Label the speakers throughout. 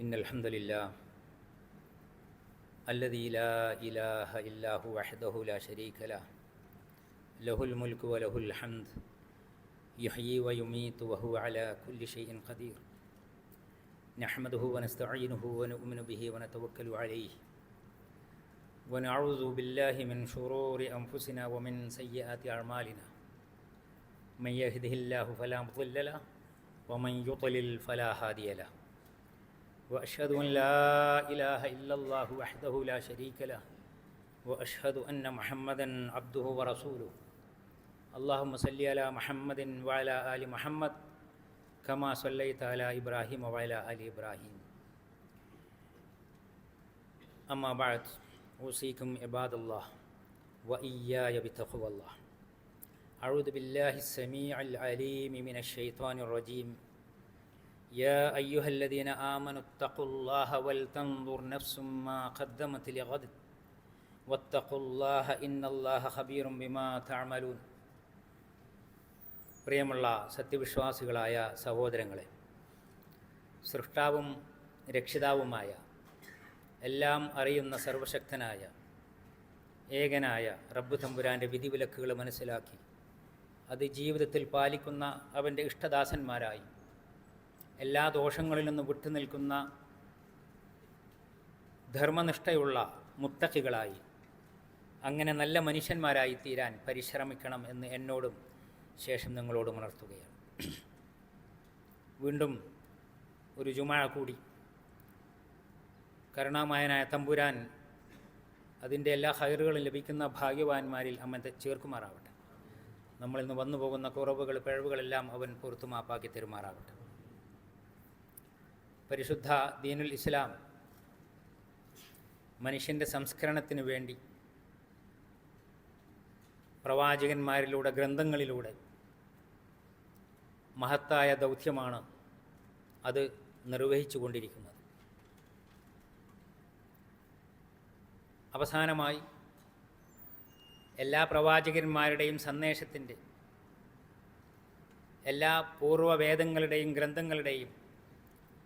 Speaker 1: إن الحمد لله الذي لا إله إلا هو وحده لا شريك له. له الملك وله الحمد. يحيي ويميت وهو على كل شيء قدير. نحمده ونستعينه ونؤمن به ونتوكل عليه. ونعوذ بالله من شرور أنفسنا ومن سيئات أعمالنا. من يهده الله فلا مضل له ومن يضلل فلا هادي له. وأشهد أن لا إله إلا الله وحده لا شريك له وأشهد أن محمدا عبده ورسوله. اللهم صل على محمد وعلى آل محمد كما صليت على إبراهيم وعلى آل إبراهيم. أما بعد أوصيكم عباد الله وإياي بتقوى الله. أعوذ بالله السميع العليم من الشيطان الرجيم. يا أيها الذين آمنوا اتقوا الله ولتنظر نفس ما قدمت لغد واتقوا الله إن الله خبير بما تعملون പ്രിയമുള്ള സത്യവിശ്വാസികളായ സഹോദരങ്ങളെ സൃഷ്ടാവും രക്ഷിതാവുമായ എല്ലാം അറിയുന്ന സർവശക്തനായ ഏകനായ റബ്ബു തമ്പുരാൻ്റെ വിധിവിലക്കുകൾ മനസ്സിലാക്കി അത് ജീവിതത്തിൽ പാലിക്കുന്ന അവൻ്റെ ഇഷ്ടദാസന്മാരായി എല്ലാ ദോഷങ്ങളിൽ നിന്നും വിട്ടുനിൽക്കുന്ന ധർമ്മനിഷ്ഠയുള്ള മുത്തക്കികളായി അങ്ങനെ നല്ല മനുഷ്യന്മാരായി തീരാൻ പരിശ്രമിക്കണം എന്ന് എന്നോടും ശേഷം നിങ്ങളോടും ഉണർത്തുകയാണ്. വീണ്ടും ഒരു ജുമാഴ കൂടി. കരുണാമയനായ തമ്പുരാൻ അതിന്റെ എല്ലാ ഹയറുകളും ലഭിക്കുന്ന ഭാഗ്യവാന്മാരിൽ അമ്മ ചേർക്കുമാറാവട്ടെ. നമ്മളിന്ന് വന്നു പോകുന്ന കുറവുകൾ പിഴവുകളെല്ലാം അവൻ പുറത്തുമാപ്പാക്കി തെരുമാറാവട്ടെ. പരിശുദ്ധ ദീനുൽ ഇസ്ലാം മനുഷ്യന്റെ സംസ്കരണത്തിന് വേണ്ടി പ്രവാചകന്മാരിലൂടെ ഗ്രന്ഥങ്ങളിലൂടെ മഹത്തായ ദൗത്യമാണ് അത് നിർവഹിച്ചു കൊണ്ടിരിക്കുന്നത് അവസാനമായി എല്ലാ പ്രവാചകന്മാരുടെയും സന്ദേശത്തിന്റെ എല്ലാ പൂർവവേദങ്ങളുടെയും ഗ്രന്ഥങ്ങളുടെയും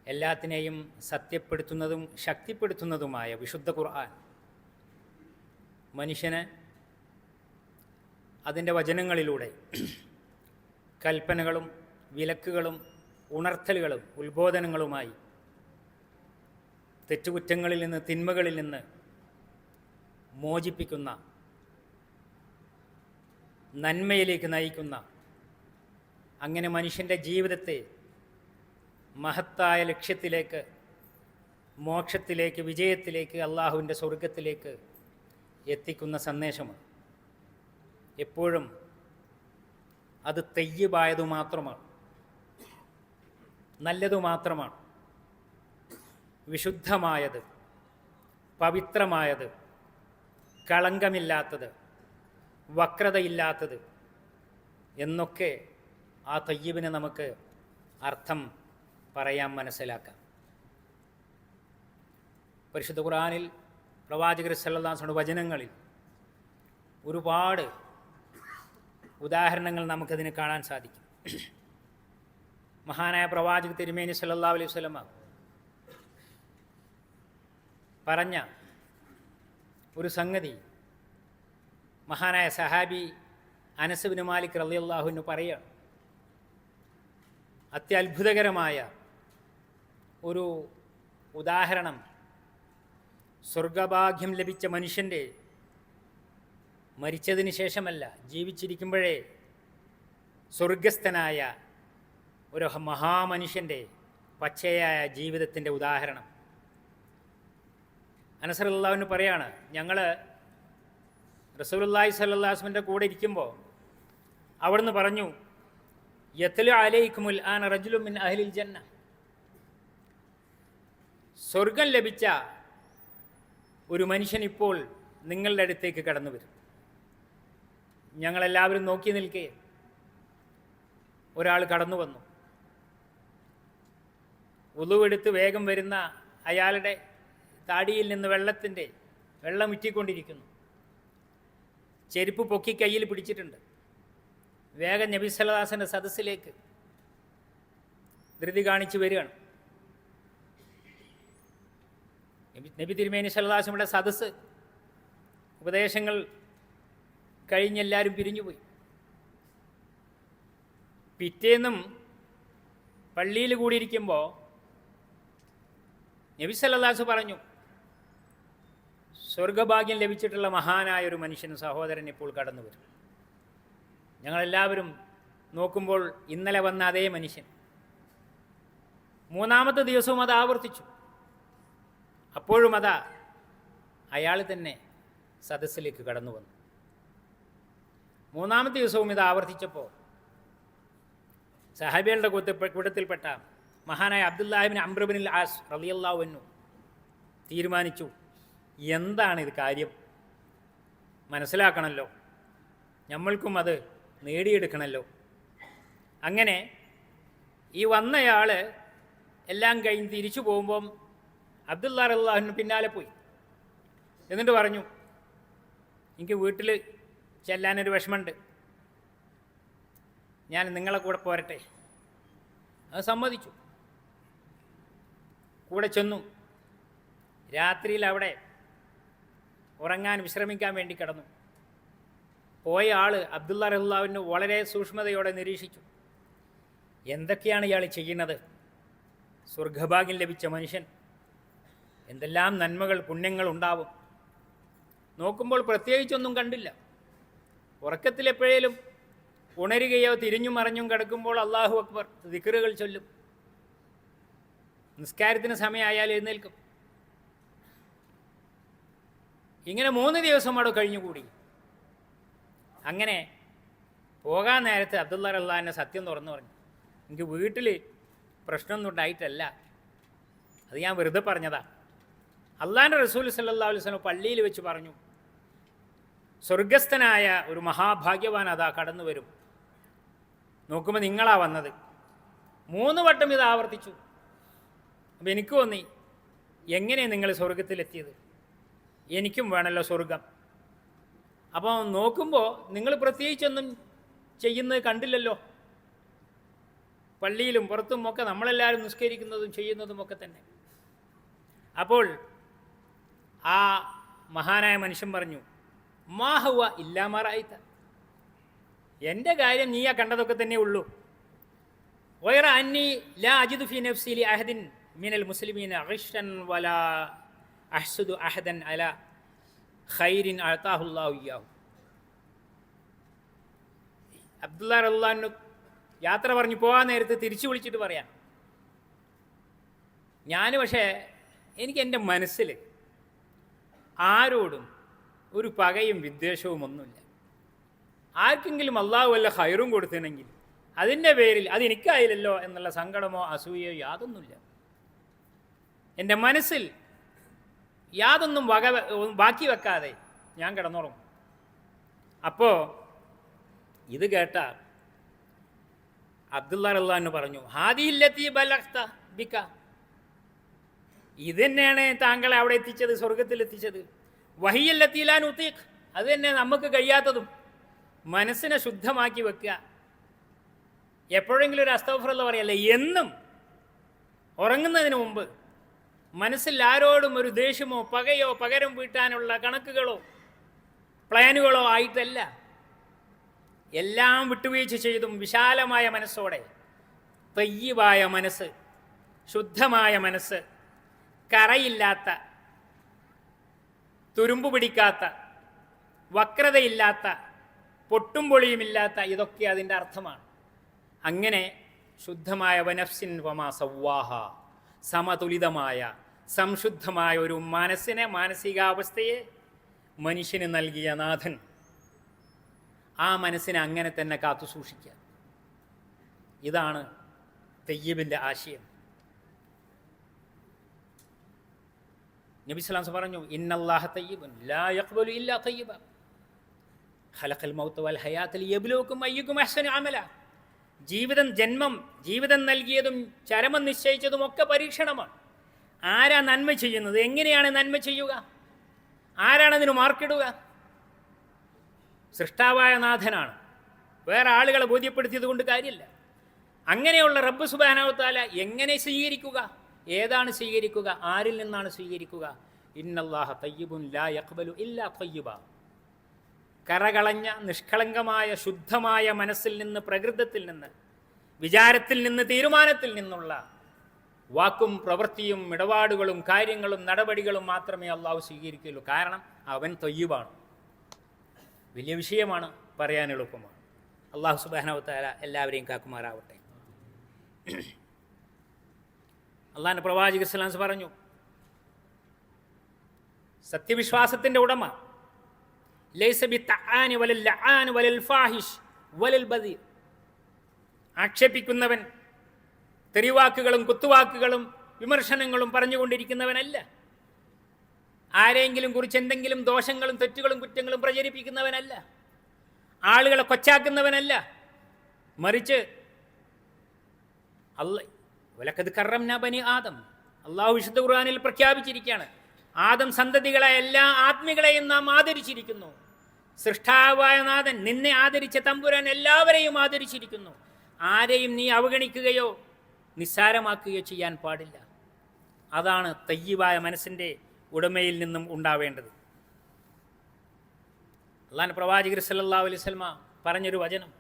Speaker 1: എല്ലാത്തിനെയും സത്യപ്പെടുത്തുന്നതും ശക്തിപ്പെടുത്തുന്നതുമായ വിശുദ്ധ ഖുർആൻ മനുഷ്യന് അതിന്റെ വചനങ്ങളിലൂടെ കൽപ്പനകളും വിലക്കുകളും ഉണർത്തലുകളും ഉത്ബോധനങ്ങളുമായി തെറ്റുകുറ്റങ്ങളിൽ നിന്ന് തിന്മകളിൽ നിന്ന് മോചിപ്പിക്കുന്ന നന്മയിലേക്ക് നയിക്കുന്ന അങ്ങനെ മനുഷ്യന്റെ ജീവിതത്തെ മഹത്തായ ലക്ഷ്യത്തിലേക്ക് മോക്ഷത്തിലേക്ക് വിജയത്തിലേക്ക് അള്ളാഹുവിന്റെ സ്വർഗത്തിലേക്ക് എത്തിക്കുന്ന സന്ദേശമാണ്. എപ്പോഴും അത് തെയ്യബായതു മാത്രമാണ്. നല്ലതു മാത്രമാണ്. വിശുദ്ധമായത് പവിത്രമായത് കളങ്കമില്ലാത്തത് വക്രതയില്ലാത്തത് എന്നൊക്കെ ആ തയ്യബിനെ നമുക്ക് അർത്ഥം പറയാം മനസ്സിലാക്കാം. പരിശുദ്ധ ഖുറാനിൽ പ്രവാചകർ സല്ലാസയുടെ വചനങ്ങളിൽ ഒരുപാട് ഉദാഹരണങ്ങൾ നമുക്കതിന് കാണാൻ സാധിക്കും. മഹാനായ പ്രവാചക തിരുമേനി സല്ലാ അലൈഹി സ്വലമ പറഞ്ഞ ഒരു സംഗതി മഹാനായ സഹാബി അനസബിന് മാലിക് റലിയല്ലാഹുവിന് പറയുകയാണ് അത്യത്ഭുതകരമായ ഒരു ഉദാഹരണം. സ്വർഗഭാഗ്യം ലഭിച്ച മനുഷ്യന്റെ മരിച്ചതിന് ശേഷമല്ല ജീവിച്ചിരിക്കുമ്പോഴേ സ്വർഗസ്ഥനായ ഒരു മഹാമനുഷ്യന്റെ പച്ചയായ ജീവിതത്തിന്റെ ഉദാഹരണം. അനസറുല്ലാവിന് പറയാണ് ഞങ്ങൾ റസൂലുല്ലാഹി സല്ലാസ്മിന്റെ കൂടെ ഇരിക്കുമ്പോൾ അവിടുന്ന് പറഞ്ഞു യത്തലു അലൈക്കുമുൽ ആൻ റജുലു മിൻ അഹ്ലിൽ ജന്ന സ്വർഗം ലഭിച്ച ഒരു മനുഷ്യൻ ഇപ്പോൾ നിങ്ങളുടെ അടുത്തേക്ക് കടന്നു വരും. ഞങ്ങളെല്ലാവരും നോക്കി നിൽക്കേ. ഒരാൾ കടന്നു വന്നു. ഉളുവെടുത്ത് വേഗം വരുന്ന അയാളുടെ താടിയിൽ നിന്ന് വെള്ളത്തിന്റെ വെള്ളം ഇറ്റിക്കൊണ്ടിരിക്കുന്നു. ചെരുപ്പ് പൊക്കി കയ്യിൽ പിടിച്ചിട്ടുണ്ട്. വേഗം നബി സല്ലാസിന്റെ സദസ്സിലേക്ക് ധൃതി കാണിച്ചു വരികയാണ്. നബി തിരുമേനി സല്ലാസിയുടെ സദസ്സ് ഉപദേശങ്ങൾ കഴിഞ്ഞെല്ലാവരും പിരിഞ്ഞുപോയി. പിറ്റേന്നും പള്ളിയിൽ കൂടിയിരിക്കുമ്പോൾ നബി സല്ലാസ് പറഞ്ഞു സ്വർഗഭാഗ്യം ലഭിച്ചിട്ടുള്ള മഹാനായ ഒരു മനുഷ്യൻ സഹോദരൻ ഇപ്പോൾ കടന്നു വരും. ഞങ്ങളെല്ലാവരും നോക്കുമ്പോൾ ഇന്നലെ വന്ന അതേ മനുഷ്യൻ. മൂന്നാമത്തെ ദിവസവും അത് ആവർത്തിച്ചു. അപ്പോഴും അതാ അയാൾ തന്നെ സദസ്സിലേക്ക് കടന്നു വന്നു. മൂന്നാമത്തെ ദിവസവും ഇത് ആവർത്തിച്ചപ്പോൾ സഹാബികളുടെ കൂത്ത് കൂട്ടത്തിൽപ്പെട്ട മഹാനായ അബ്ദുല്ലാഹിബിൻ അംബ്രബിനിൽ ആസ് റലിയല്ലാവുന്നു തീരുമാനിച്ചു എന്താണ് ഇത് കാര്യം? മനസ്സിലാക്കണമല്ലോ നമ്മൾക്കും അത് നേടിയെടുക്കണമല്ലോ അങ്ങനെ ഈ വന്നയാൾ എല്ലാം കഴിഞ്ഞ് തിരിച്ചു പോകുമ്പം അബ്ദുല്ലാ അള്ളാഹുവിന് പിന്നാലെ പോയി. എന്നിട്ട് പറഞ്ഞു എനിക്ക് വീട്ടിൽ ചെല്ലാനൊരു വിഷമമുണ്ട്. ഞാൻ നിങ്ങളെ കൂടെ പോരട്ടെ. അത് സമ്മതിച്ചു. കൂടെ ചെന്നു. രാത്രിയിൽ അവിടെ ഉറങ്ങാൻ വിശ്രമിക്കാൻ വേണ്ടി കിടന്നു. പോയ ആൾ അബ്ദുള്ള റഹ്ലാവിന് വളരെ സൂക്ഷ്മതയോടെ നിരീക്ഷിച്ചു. എന്തൊക്കെയാണ് ഇയാൾ ചെയ്യുന്നത്? സ്വർഗഭാഗ്യം ലഭിച്ച മനുഷ്യൻ. എന്തെല്ലാം നന്മകൾ പുണ്യങ്ങൾ ഉണ്ടാവും. നോക്കുമ്പോൾ പ്രത്യേകിച്ചൊന്നും കണ്ടില്ല. ഉറക്കത്തിലെപ്പോഴേലും ഉണരുകയോ തിരിഞ്ഞു മറിഞ്ഞും കിടക്കുമ്പോൾ അള്ളാഹു അക്ബർ ദിക്കറുകൾ ചൊല്ലും. നിസ്കാരത്തിന് സമയമായാൽ എഴുന്നേൽക്കും. ഇങ്ങനെ മൂന്ന് ദിവസം അവിടെ കഴിഞ്ഞുകൂടി. അങ്ങനെ പോകാൻ നേരത്തെ അബ്ദുള്ള റഹ്ലാനെ സത്യം തുറന്നു പറഞ്ഞു. എനിക്ക് വീട്ടിൽ പ്രശ്നമൊന്നും ഉണ്ടായിട്ടല്ല. അത് ഞാൻ വെറുതെ പറഞ്ഞതാ. അള്ളാന്റെ റസൂൽ സല്ലാ അലുസ്ലം പള്ളിയിൽ വെച്ച് പറഞ്ഞു സ്വർഗസ്ഥനായ ഒരു മഹാഭാഗ്യവാൻ അതാ കടന്നു വരും. നോക്കുമ്പോൾ നിങ്ങളാ വന്നത്. മൂന്ന് വട്ടം ഇത് ആവർത്തിച്ചു. അപ്പം എനിക്ക് തോന്നി എങ്ങനെയാണ് നിങ്ങൾ സ്വർഗത്തിലെത്തിയത് എനിക്കും വേണമല്ലോ സ്വർഗം അപ്പോൾ നോക്കുമ്പോൾ നിങ്ങൾ പ്രത്യേകിച്ചൊന്നും ചെയ്യുന്നത് കണ്ടില്ലല്ലോ. പള്ളിയിലും പുറത്തും ഒക്കെ നമ്മളെല്ലാവരും നിസ്കരിക്കുന്നതും ചെയ്യുന്നതും ഒക്കെ തന്നെ. അപ്പോൾ ആ മഹാനായ മനുഷ്യൻ പറഞ്ഞു മാഹുവ ഇല്ലാമാറായിത്ത എന്റെ കാര്യം നീയാ കണ്ടതൊക്കെ തന്നെ ഉള്ളൂ. വൈറ അന്നി ലാ അജിദു ഫി നഫ്സിലി അഹദിൻ മിനൽ മുസ്ലിമീൻ അഹിഷൻ വല അഹ്സുദു അഹദൻ അല ഖൈരിൻ അഴത്താഹുല്ലാഹു അബ്ദുള്ള റഹ്ലാനു യാത്ര പറഞ്ഞു പോകാൻ നേരത്ത് തിരിച്ചു വിളിച്ചിട്ട് പറയാം. ഞാൻ പക്ഷേ എനിക്ക് എന്റെ മനസ്സിൽ ആരോടും ഒരു പകയും വിദ്വേഷവും ഒന്നുമില്ല. ആർക്കെങ്കിലും അള്ളാഹു വല്ല ഹൈറും കൊടുത്തിനെങ്കിൽ അതിന്റെ പേരിൽ അത് എനിക്കായില്ലല്ലോ എന്നുള്ള സങ്കടമോ അസൂയയോ യാതൊന്നുമില്ല. എന്റെ മനസ്സിൽ യാതൊന്നും വക ബാക്കി വെക്കാതെ ഞാൻ കിടന്നുറങ്ങും. അപ്പോൾ ഇത് കേട്ട അബ്ദുള്ള റഹ്ലാന്ന് പറഞ്ഞു ഹാദിയില്ലെത്തി ബലഖ്ത ബിക്ക ഇത് തന്നെയാണ് താങ്കളെ അവിടെ എത്തിച്ചത് സ്വർഗത്തിൽ എത്തിച്ചത്. വഹിയല്ലെത്തിയില്ലാൻ ഉത്തീഖ് അത് തന്നെ നമുക്ക് കഴിയാത്തതും മനസ്സിനെ ശുദ്ധമാക്കി വെക്കുക. എപ്പോഴെങ്കിലും ഒരു അസ്തഫറുള്ള പറയല്ലേ എന്നും ഉറങ്ങുന്നതിന് മുമ്പ് മനസ്സിൽ ആരോടും ഒരു ദേഷ്യമോ പകയോ പകരം വീട്ടാനുള്ള കണക്കുകളോ പ്ലാനുകളോ ആയിട്ടല്ല. എല്ലാം വിട്ടുവീഴ്ച ചെയ്തും വിശാലമായ മനസ്സോടെ തയ്യവായ മനസ്സ് ശുദ്ധമായ മനസ്സ് കറയില്ലാത്ത തുരുമ്പ് പിടിക്കാത്ത വക്രതയില്ലാത്ത പൊട്ടും പൊളിയുമില്ലാത്ത ഇതൊക്കെ അതിന്റെ അർത്ഥമാണ്. അങ്ങനെ ശുദ്ധമായ വനഫ്സിൻ വമാ സവ്വാഹ സമതുലിതമായ സംശുദ്ധമായ ഒരു മനസ്സിനെ മാനസികാവസ്ഥയെ മനുഷ്യന് നൽകിയ നാഥൻ ആ മനസ്സിനെ അങ്ങനെ തന്നെ കാത്തു സൂക്ഷിക്കുക ഇതാണ് തെയ്യബിന്റെ ആശയം. നബി സ്വലാംസ് പറഞ്ഞു ഇന്നല്ലാഹ തയ്യബുൻ ലാ ഇല്ലാ ഖലഖൽ വൽ ഹയാത്ത് ലിയബ്ലുവക്കും അയ്യുക്കും അഹ്സനു അമല. ജീവിതം ജന്മം ജീവിതം നൽകിയതും ചരമം നിശ്ചയിച്ചതും ഒക്കെ പരീക്ഷണമാണ്. ആരാ നന്മ ചെയ്യുന്നത്? എങ്ങനെയാണ് നന്മ ചെയ്യുക? ആരാണ് അതിന് മാർക്കിടുക? സൃഷ്ടാവായ നാഥനാണ്. വേറെ ആളുകളെ ബോധ്യപ്പെടുത്തിയത് കൊണ്ട് കാര്യമില്ല. അങ്ങനെയുള്ള റബ്ബ് സുബാനാവത്താല എങ്ങനെ സ്വീകരിക്കുക? ഏതാണ് സ്വീകരിക്കുക? ആരിൽ നിന്നാണ് സ്വീകരിക്കുക? ഇന്നല്ലാഹ തയ്യബുൻ ലാ യഖ്ബലു ഇല്ലാ തയ്യിബ. കറകളഞ്ഞ നിഷ്കളങ്കമായ ശുദ്ധമായ മനസ്സിൽ നിന്ന് പ്രകൃതത്തിൽ നിന്ന് വിചാരത്തിൽ നിന്ന് തീരുമാനത്തിൽ നിന്നുള്ള വാക്കും പ്രവൃത്തിയും ഇടപാടുകളും കാര്യങ്ങളും നടപടികളും മാത്രമേ അള്ളാഹു സ്വീകരിക്കുകയുള്ളൂ. കാരണം അവൻ തൊയ്യുബാണ്. വലിയ വിഷയമാണ് പറയാൻ എളുപ്പമാണ്. അള്ളാഹു സുബാനവത്താല എല്ലാവരെയും കാക്കുമാറാവട്ടെ. അള്ളാഹിന്റെ പ്രവാചക സ്വലാംസ് പറഞ്ഞു സത്യവിശ്വാസത്തിന്റെ ഉടമ ആക്ഷേപിക്കുന്നവൻ തെറിവാക്കുകളും കുത്തുവാക്കുകളും വിമർശനങ്ങളും പറഞ്ഞുകൊണ്ടിരിക്കുന്നവനല്ല. ആരെങ്കിലും കുറിച്ച് എന്തെങ്കിലും ദോഷങ്ങളും തെറ്റുകളും കുറ്റങ്ങളും പ്രചരിപ്പിക്കുന്നവനല്ല. ആളുകളെ കൊച്ചാക്കുന്നവനല്ല. മറിച്ച് അല്ല വലക്കത് കറം ബനി ആദം. അള്ളാഹു വിശുദ്ധ ഖുർആാനിൽ പ്രഖ്യാപിച്ചിരിക്കുകയാണ് ആദം സന്തതികളെ എല്ലാ ആത്മികളെയും നാം ആദരിച്ചിരിക്കുന്നു. സൃഷ്ടാവായ നാഥൻ നിന്നെ ആദരിച്ച തമ്പുരാൻ എല്ലാവരെയും ആദരിച്ചിരിക്കുന്നു. ആരെയും നീ അവഗണിക്കുകയോ നിസ്സാരമാക്കുകയോ ചെയ്യാൻ പാടില്ല. അതാണ് തയ്യവായ മനസ്സിന്റെ ഉടമയിൽ നിന്നും ഉണ്ടാവേണ്ടത്. അള്ളാൻ പ്രവാചകർ സല്ലാ അലൈഹി സ്വൽമ പറഞ്ഞൊരു വചനം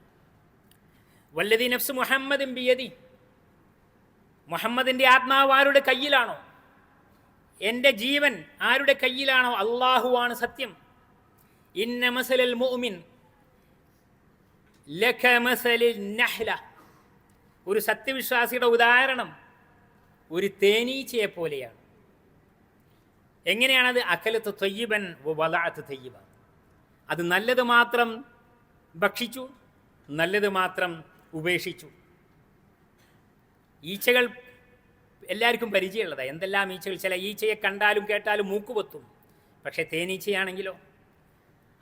Speaker 1: വല്ലതി നഫ്സ് മുഹമ്മദ് ബിയതി മുഹമ്മദിന്റെ ആത്മാവ് ആരുടെ കയ്യിലാണോ? എന്റെ ജീവൻ ആരുടെ കയ്യിലാണോ? അള്ളാഹുവാണ് സത്യം. ഇന്ന മസലൽ മുഅ്മിൻ ലക മസലിൽ നഹ്ല. ഒരു സത്യവിശ്വാസിയുടെ ഉദാഹരണം ഒരു തേനീച്ചയെ പോലെയാണ്. എങ്ങനെയാണത്? അക്കലത്ത് തൊയ്യബൻ വലാത്ത് തൊയ്യബ. അത് നല്ലത് മാത്രം ഭക്ഷിച്ചു നല്ലത് മാത്രം ഉപേക്ഷിച്ചു. ഈച്ചകൾ എല്ലാവർക്കും പരിചയമുള്ളതാണ് എന്തെല്ലാം ഈച്ചകൾ? ചില ഈച്ചയെ കണ്ടാലും കേട്ടാലും മൂക്കുപൊത്തും. പക്ഷേ തേനീച്ചയാണെങ്കിലോ?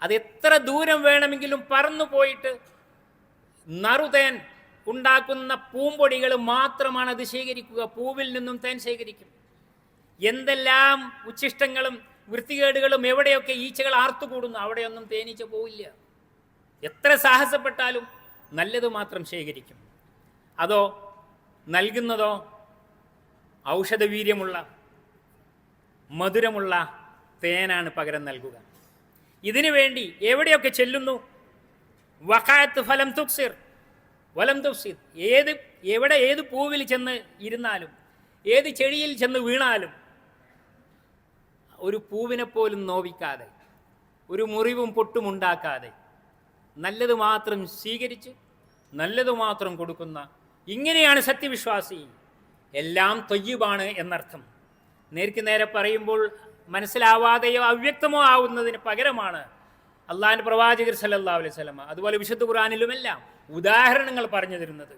Speaker 1: അത് എത്ര ദൂരം വേണമെങ്കിലും പറന്നു പോയിട്ട് നറുതേൻ ഉണ്ടാക്കുന്ന പൂമ്പൊടികൾ മാത്രമാണ് അത് ശേഖരിക്കുക. പൂവിൽ നിന്നും തേൻ ശേഖരിക്കും. എന്തെല്ലാം ഉച്ഛിഷ്ടങ്ങളും വൃത്തികേടുകളും എവിടെയൊക്കെ ഈച്ചകൾ ആർത്തുകൂടുന്നു അവിടെയൊന്നും തേനീച്ച പോവില്ല. എത്ര സാഹസപ്പെട്ടാലും നല്ലത് മാത്രം ശേഖരിക്കും. അതോ നൽകുന്നതോ ഔഷധവീര്യമുള്ള മധുരമുള്ള തേനാണ് പകരം നൽകുക. ഇതിനു വേണ്ടി എവിടെയൊക്കെ ചെല്ലുന്നു? വഖായത്ത് ഫലം തുക്സിർ. വലം തുക്സിർ. ഏത് എവിടെ ഏത് പൂവിൽ ചെന്ന് ഇരുന്നാലും ഏത് ചെടിയിൽ ചെന്ന് വീണാലും ഒരു പൂവിനെ പോലും നോവിക്കാതെ ഒരു മുറിവും പൊട്ടുമുണ്ടാക്കാതെ നല്ലത് മാത്രം സ്വീകരിച്ച് നല്ലത് മാത്രം കൊടുക്കുന്ന ഇങ്ങനെയാണ് സത്യവിശ്വാസി. എല്ലാം തൊയ്യുബാണ് എന്നർത്ഥം. നേർക്ക് നേരെ പറയുമ്പോൾ മനസ്സിലാവാതെയോ അവ്യക്തമോ ആവുന്നതിന് പകരമാണ് അള്ളാഹിന്റെ പ്രവാചകർ സല്ലാ അലൈഹി സ്വലമ അതുപോലെ വിശുദ്ധ ഖുറാനിലുമെല്ലാം ഉദാഹരണങ്ങൾ പറഞ്ഞു തരുന്നത്.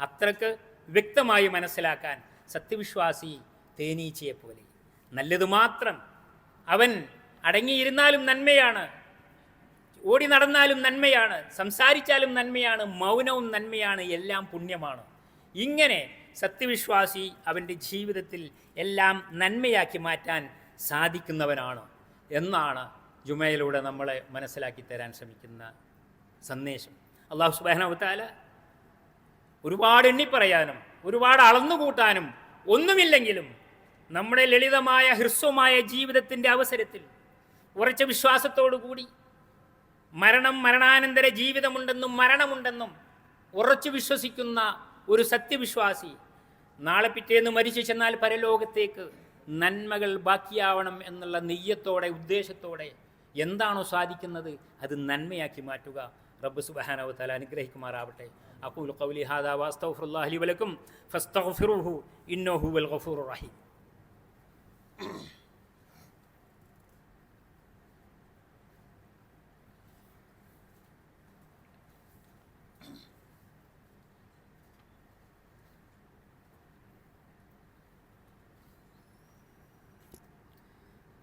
Speaker 1: അത്രയ്ക്ക് വ്യക്തമായി മനസ്സിലാക്കാൻ സത്യവിശ്വാസി തേനീച്ചയെ പോലെ നല്ലത് മാത്രം അവൻ അടങ്ങിയിരുന്നാലും നന്മയാണ് ഓടി നടന്നാലും നന്മയാണ് സംസാരിച്ചാലും നന്മയാണ് മൗനവും നന്മയാണ് എല്ലാം പുണ്യമാണ്. ഇങ്ങനെ സത്യവിശ്വാസി അവന്റെ ജീവിതത്തിൽ എല്ലാം നന്മയാക്കി മാറ്റാൻ സാധിക്കുന്നവനാണ് എന്നാണ് ജുമയിലൂടെ നമ്മളെ മനസ്സിലാക്കി തരാൻ ശ്രമിക്കുന്ന സന്ദേശം. അള്ളാഹു സുബാനവത്താല ഒരുപാട് എണ്ണിപ്പറയാനും ഒരുപാട് അളന്നുകൂട്ടാനും ഒന്നുമില്ലെങ്കിലും നമ്മുടെ ലളിതമായ ഹ്രസ്വമായ ജീവിതത്തിന്റെ അവസരത്തിൽ ഉറച്ച വിശ്വാസത്തോടു കൂടി മരണം മരണാനന്തര ജീവിതമുണ്ടെന്നും മരണമുണ്ടെന്നും ഉറച്ചു വിശ്വസിക്കുന്ന ഒരു സത്യവിശ്വാസി നാളെ പിറ്റേന്ന് മരിച്ചു ചെന്നാൽ പരലോകത്തേക്ക് നന്മകൾ ബാക്കിയാവണം എന്നുള്ള നെയ്യത്തോടെ ഉദ്ദേശത്തോടെ എന്താണോ സാധിക്കുന്നത് അത് നന്മയാക്കി മാറ്റുക. റബ്ബ് സുബാനവ് തല അനുഗ്രഹിക്കുമാറാവട്ടെ. അക്കൂൽ ഖൗലി ഹാദാ വാസ്തഗ്ഫിറുല്ലാഹി ലി വലക്കും ഫസ്തഗ്ഫിറുഹു ഇന്നോഹു വൽ ഗഫൂർ റഹീം.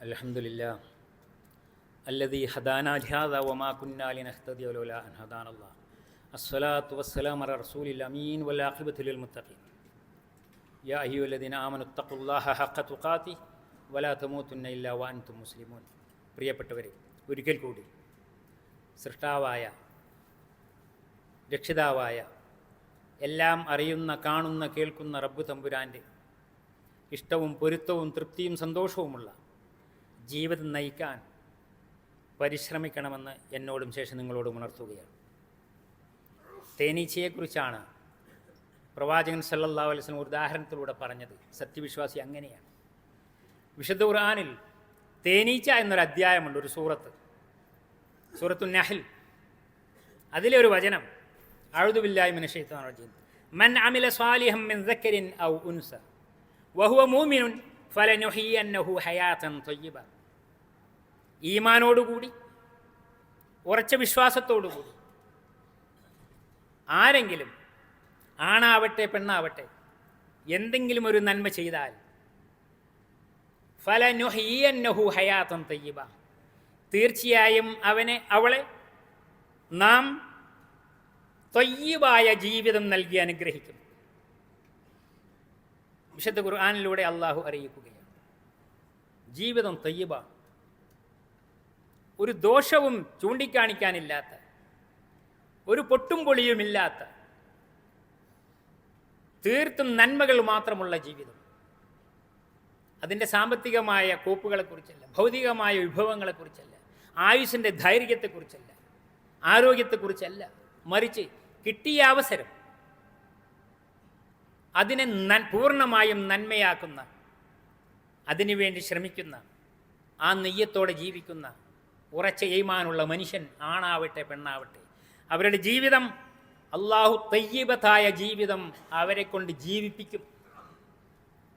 Speaker 1: അലഹമുല്ലാ അല്ലതി ഹദാനാജാദ ഒമാ കുന്നാലിൻ അഹ്തദി അലോല അൻ ഹദാനുള്ള അസ്വലാത്തു വസ്സലാം അറ റസൂലില്ല. മീൻ വല്ല അഖിബത്തുൽ മുത്തഖി യാ അഹിയുല്ലദീൻ ആമനുത്തഖുല്ലാഹ ഹഖ തുഖാത്തി വലാ തമൂത്തുന്ന ഇല്ല വ അൻതു മുസ്ലിമോൻ. പ്രിയപ്പെട്ടവരെ ഒരിക്കൽ കൂടി സൃഷ്ടാവായ രക്ഷിതാവായ എല്ലാം അറിയുന്ന കാണുന്ന കേൾക്കുന്ന റബ്ബു തമ്പുരാന്റെ ഇഷ്ടവും പൊരുത്തവും തൃപ്തിയും സന്തോഷവുമുള്ള ജീവിതം നയിക്കാൻ പരിശ്രമിക്കണമെന്ന് എന്നോടും ശേഷം നിങ്ങളോടും ഉണർത്തുകയാണ്. തേനീച്ചയെക്കുറിച്ചാണ് പ്രവാചകൻ സല്ലല്ലാഹു അലൈഹി വസല്ലം ഉദാഹരണത്തിലൂടെ പറഞ്ഞത്. സത്യവിശ്വാസി അങ്ങനെയാണ്. വിശുദ്ധ ഖുർആാനിൽ തേനീച്ച എന്നൊരു അധ്യായമുണ്ട് ഒരു സൂറത്ത്. സൂറത്തു നഹൽ. അതിലെ ഒരു വചനം അഴുതുബില്ലായി മിനഷൈത്താൻ റജീം. മൻ മിൻ ഔ ഉൻസ. ഹയാത്തൻ ഈമാനോടുകൂടി ഉറച്ച വിശ്വാസത്തോടുകൂടി. ആരെങ്കിലും ആണാവട്ടെ പെണ്ണാവട്ടെ എന്തെങ്കിലും ഒരു നന്മ ചെയ്താൽ ഫലനുഹിയന്നഹു ഹയാത്തം തയ്യബ. തീർച്ചയായും അവനെ അവളെ നാം തൊയ്യബായ ജീവിതം നൽകി അനുഗ്രഹിക്കും. വിശുദ്ധ ഖുർആാനിലൂടെ അള്ളാഹു അറിയിക്കുകയാണ്. ജീവിതം തൊയ്യബ ഒരു ദോഷവും ചൂണ്ടിക്കാണിക്കാനില്ലാത്ത ഒരു പൊട്ടും പൊളിയുമില്ലാത്ത തീർത്തും നന്മകൾ മാത്രമുള്ള ജീവിതം. അതിന്റെ സാമ്പത്തികമായ കോപ്പുകളെക്കുറിച്ചല്ല ഭൗതികമായ വിഭവങ്ങളെക്കുറിച്ചല്ല ആയുഷിന്റെ ധൈര്യത്തെക്കുറിച്ചല്ല ആരോഗ്യത്തെക്കുറിച്ചല്ല മറിച്ച് കിട്ടിയ അവസരം അതിനെ നൻ പൂർണമായും നന്മയാക്കുന്ന അതിനുവേണ്ടി ശ്രമിക്കുന്ന ആ നെയ്യത്തോടെ ജീവിക്കുന്ന ഉറച്ച എയ്മാനുള്ള മനുഷ്യൻ ആണാവട്ടെ പെണ്ണാവട്ടെ. അവരുടെ ജീവിതം അള്ളാഹു തയ്യബത്തായ ജീവിതം അവരെ കൊണ്ട് ജീവിപ്പിക്കും.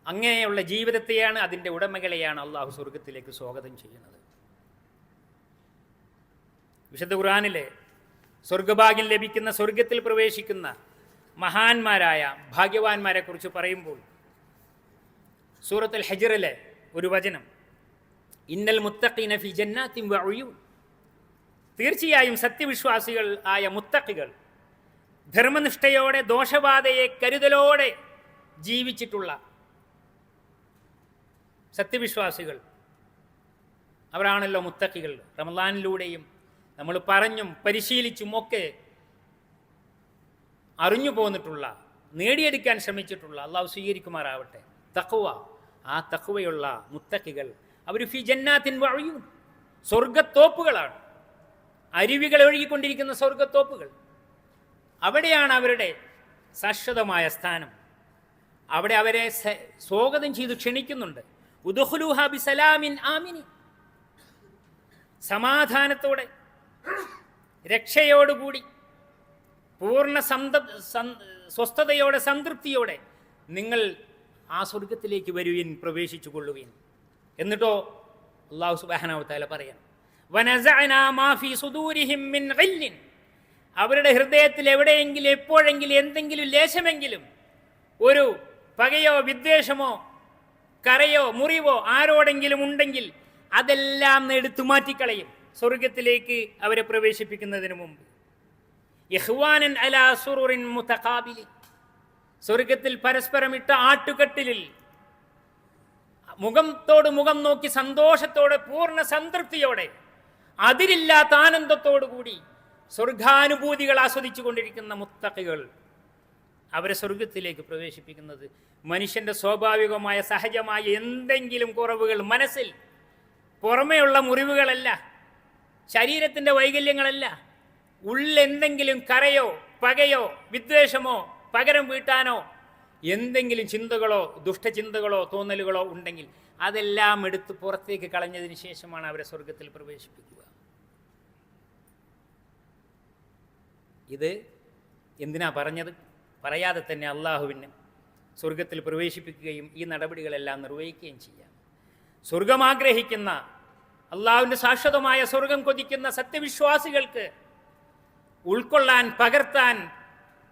Speaker 1: അങ്ങനെയുള്ള ജീവിതത്തെയാണ് അതിന്റെ ഉടമകളെയാണ് അള്ളാഹു സ്വർഗത്തിലേക്ക് സ്വാഗതം ചെയ്യുന്നത്. വിശുദ്ധ ഖുർആാനിലെ സ്വർഗഭാഗ്യം ലഭിക്കുന്ന സ്വർഗത്തിൽ പ്രവേശിക്കുന്ന മഹാന്മാരായ ഭാഗ്യവാന്മാരെക്കുറിച്ച് പറയുമ്പോൾ സൂറത്തുൽ ഹജറിലെ ഒരു വചനം ഇന്നൽ മുത്തഖീന ഫി ജന്നാത്തിൻ വഅയുൻ തീർച്ചയായും സത്യവിശ്വാസികൾ ആയ മുത്തഖികൾ ധർമ്മനിഷ്ഠയോടെ ദോഷബാധയെ കരുതലോടെ ജീവിച്ചിട്ടുള്ള സത്യവിശ്വാസികൾ അവരാണല്ലോ മുത്തഖികൾ. റമദാനിലൂടെയും നമ്മൾ പറഞ്ഞും പരിശീലിച്ചും ഒക്കെ അറിഞ്ഞു പോന്നിട്ടുള്ള നേടിയെടുക്കാൻ ശ്രമിച്ചിട്ടുള്ള അള്ളാഹു സ്വീകരിക്കുമാറാവട്ടെ. തക്കുവ ആ തക്കുവയുള്ള മുത്തക്കികൾ അവർ ഫി ജന്നാത്തിൻ വഴിയും സ്വർഗത്തോപ്പുകളാണ് അരുവികൾ ഒഴുകിക്കൊണ്ടിരിക്കുന്ന സ്വർഗത്തോപ്പുകൾ അവിടെയാണ് അവരുടെ ശാശ്വതമായ സ്ഥാനം. അവിടെ അവരെ സ്വാഗതം ചെയ്ത് ക്ഷണിക്കുന്നുണ്ട്. ഉദുഹുലുഹ ബിസലാമിൻ ആമിനി സമാധാനത്തോടെ രക്ഷയോടുകൂടി പൂർണ സന്ത സ്വസ്ഥതയോടെ സംതൃപ്തിയോടെ നിങ്ങൾ ആ സ്വർഗത്തിലേക്ക് വരുവീൻ പ്രവേശിച്ചു കൊള്ളുവിൻ എന്നിട്ടോ അള്ളാഹു സുബാനാവത്താല പറയാം വനസഅനാ മാ ഫീ സുദൂരിഹിം മിൻ ഗില്ലിൻ അവരുടെ ഹൃദയത്തിൽ എവിടെയെങ്കിലും എപ്പോഴെങ്കിലും എന്തെങ്കിലും ലേശമെങ്കിലും ഒരു പകയോ വിദ്വേഷമോ കരയോ മുറിവോ ആരോടെങ്കിലും ഉണ്ടെങ്കിൽ അതെല്ലാം എടുത്തു മാറ്റിക്കളയും സ്വർഗത്തിലേക്ക് അവരെ പ്രവേശിപ്പിക്കുന്നതിന് മുമ്പ്. യഹ്വാനൻ അലാ മുതഖാബിലി. സ്വർഗത്തിൽ പരസ്പരം ഇട്ട ആട്ടുകട്ടിലിൽ മുഖത്തോട് മുഖം നോക്കി സന്തോഷത്തോടെ പൂർണ സംതൃപ്തിയോടെ അതിരില്ലാത്ത ആനന്ദത്തോടു കൂടി സ്വർഗാനുഭൂതികൾ ആസ്വദിച്ചു കൊണ്ടിരിക്കുന്ന മുത്തക്കുകൾ അവരെ സ്വർഗത്തിലേക്ക് പ്രവേശിപ്പിക്കുന്നത് മനുഷ്യന്റെ സ്വാഭാവികമായ സഹജമായ എന്തെങ്കിലും കുറവുകൾ മനസ്സിൽ പുറമേയുള്ള മുറിവുകളല്ല ശരീരത്തിന്റെ വൈകല്യങ്ങളല്ല ഉള്ളെന്തെങ്കിലും കരയോ പകയോ വിദ്വേഷമോ പകരം വീട്ടാനോ എന്തെങ്കിലും ചിന്തകളോ ദുഷ്ടചിന്തകളോ തോന്നലുകളോ ഉണ്ടെങ്കിൽ അതെല്ലാം എടുത്ത് പുറത്തേക്ക് കളഞ്ഞതിന് ശേഷമാണ് അവരെ സ്വർഗത്തിൽ പ്രവേശിപ്പിക്കുക. ഇത് എന്തിനാ പറഞ്ഞത്? പറയാതെ തന്നെ അള്ളാഹുവിന് സ്വർഗത്തിൽ പ്രവേശിപ്പിക്കുകയും ഈ നടപടികളെല്ലാം നിർവഹിക്കുകയും ചെയ്യാം. സ്വർഗം ആഗ്രഹിക്കുന്ന അള്ളാഹുവിന്റെ ശാശ്വതമായ സ്വർഗം കൊതിക്കുന്ന സത്യവിശ്വാസികൾക്ക് ഉൾക്കൊള്ളാൻ പകർത്താൻ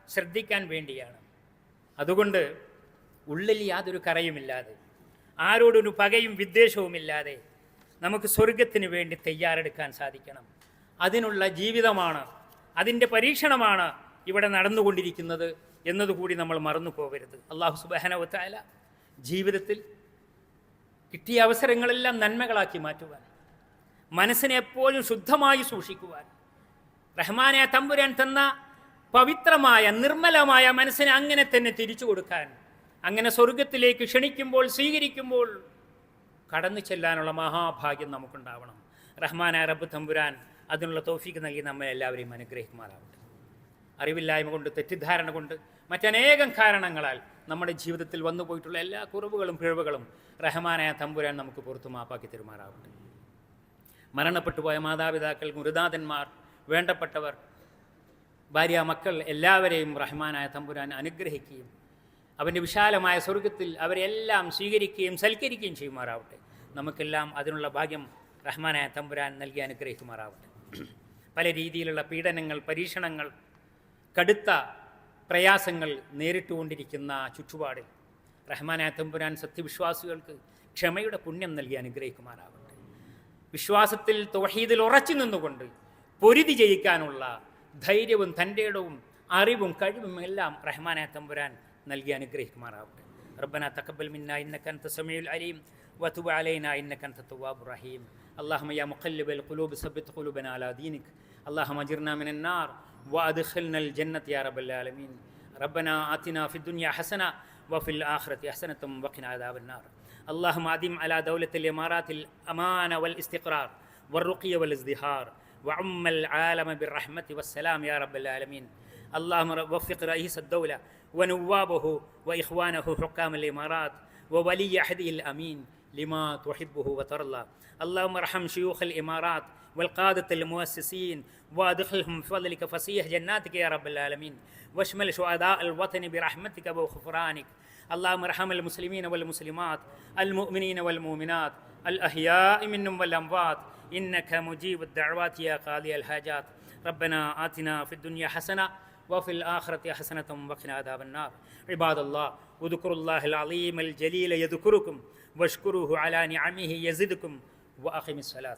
Speaker 1: ശ്രദ്ധിക്കാൻ വേണ്ടിയാണ്. അതുകൊണ്ട് ഉള്ളിൽ യാതൊരു കറയുമില്ലാതെ ആരോടൊരു പകയും വിദ്വേഷവുമില്ലാതെ നമുക്ക് സ്വർഗത്തിന് വേണ്ടി തയ്യാറെടുക്കാൻ സാധിക്കണം. അതിനുള്ള ജീവിതമാണ് അതിന്റെ പരീക്ഷണമാണ് ഇവിടെ നടന്നുകൊണ്ടിരിക്കുന്നത് എന്നതുകൂടി നമ്മൾ മറന്നു പോകരുത്. അള്ളാഹു സുബാനവത്തായ ജീവിതത്തിൽ കിട്ടിയ അവസരങ്ങളെല്ലാം നന്മകളാക്കി മാറ്റുവാൻ മനസ്സിനെ എപ്പോഴും ശുദ്ധമായി സൂക്ഷിക്കുവാൻ റഹ്മാനെ തമ്പുരാൻ തന്ന പവിത്രമായ നിർമ്മലമായ മനസ്സിനെ അങ്ങനെ തന്നെ തിരിച്ചു കൊടുക്കാൻ. അങ്ങനെ സ്വർഗത്തിലേക്ക് ക്ഷണിക്കുമ്പോൾ സ്വീകരിക്കുമ്പോൾ കടന്നു ചെല്ലാനുള്ള മഹാഭാഗ്യം നമുക്കുണ്ടാവണം. റഹ്മാൻ അറബ് തമ്പുരാൻ അതിനുള്ള തോഫിക്ക് നൽകി നമ്മെ എല്ലാവരെയും അനുഗ്രഹിക്കുമാറാവട്ടെ. അറിവില്ലായ്മ കൊണ്ട് തെറ്റിദ്ധാരണ കൊണ്ട് മറ്റനേകം കാരണങ്ങളാൽ നമ്മുടെ ജീവിതത്തിൽ വന്നു പോയിട്ടുള്ള എല്ലാ കുറവുകളും പിഴവുകളും റഹ്മാനായ തമ്പുരാൻ നമുക്ക് പുറത്തു മാപ്പാക്കി തരുമാറാവട്ടെ. മരണപ്പെട്ടുപോയ മാതാപിതാക്കൾ ഗുരുനാഥന്മാർ വേണ്ടപ്പെട്ടവർ ഭാര്യ മക്കൾ എല്ലാവരെയും റഹ്മാനായ തമ്പുരാൻ അനുഗ്രഹിക്കുകയും അവന്റെ വിശാലമായ സ്വർഗത്തിൽ അവരെല്ലാം സ്വീകരിക്കുകയും സൽക്കരിക്കുകയും ചെയ്യുമാറാവട്ടെ. നമുക്കെല്ലാം അതിനുള്ള ഭാഗ്യം റഹ്മാനായ തമ്പുരാൻ നൽകി അനുഗ്രഹിക്കുമാറാവട്ടെ. പല രീതിയിലുള്ള പീഡനങ്ങൾ പരീക്ഷണങ്ങൾ കടുത്ത പ്രയാസങ്ങൾ നേരിട്ടുകൊണ്ടിരിക്കുന്ന ചുറ്റുപാടിൽ റഹ്മാനായ തമ്പുരാൻ സത്യവിശ്വാസികൾക്ക് ക്ഷമയുടെ പുണ്യം നൽകി അനുഗ്രഹിക്കുമാറാവട്ടെ. വിശ്വാസത്തിൽ തൊഹീദിൽ ഉറച്ചു നിന്നുകൊണ്ട് പൊരുതി ജയിക്കാനുള്ള ധൈര്യവും തൻ്റെ ഇടവും അറിവും കഴിവും എല്ലാം റഹ്മാനായ തമ്പുരാൻ നൽകി അനുഗ്രഹിക്കുമാറാവട്ടെ ربنا تقبل منا انك انت السميع العليم وتب علينا انك انت التواب الرحيم اللهم يا مقلب القلوب ثبت قلوبنا على دينك اللهم اجرنا من النار وادخلنا الجنه يا رب العالمين ربنا اتنا في الدنيا حسنه وفي الاخره حسنه وقنا عذاب النار اللهم ادم على دوله الامارات الامان والاستقرار والرقي والازدهار وعم العالم بالرحمة والسلام يا رب العالمين. اللهم وفق رئيس الدولة ونوابه وإخوانه حكام الإمارات وولي عهده الأمين لما تحبه وترضى. اللهم ارحم شيوخ الإمارات والقادة المؤسسين وادخلهم بفضلك فسيح جناتك يا رب العالمين. واشمل شهداء الوطن برحمتك وغفرانك. اللهم ارحم المسلمين والمسلمات المؤمنين والمؤمنات الأحياء منهم والأموات إنك مجيب الدعوات يا قاضي الحاجات. ربنا آتنا في الدنيا حسنة وفي الآخرة حسنة وقنا عذاب النار. عباد الله اذكروا الله العظيم الجليل يذكركم واشكروه على نعمه يزدكم وأقم الصلاة.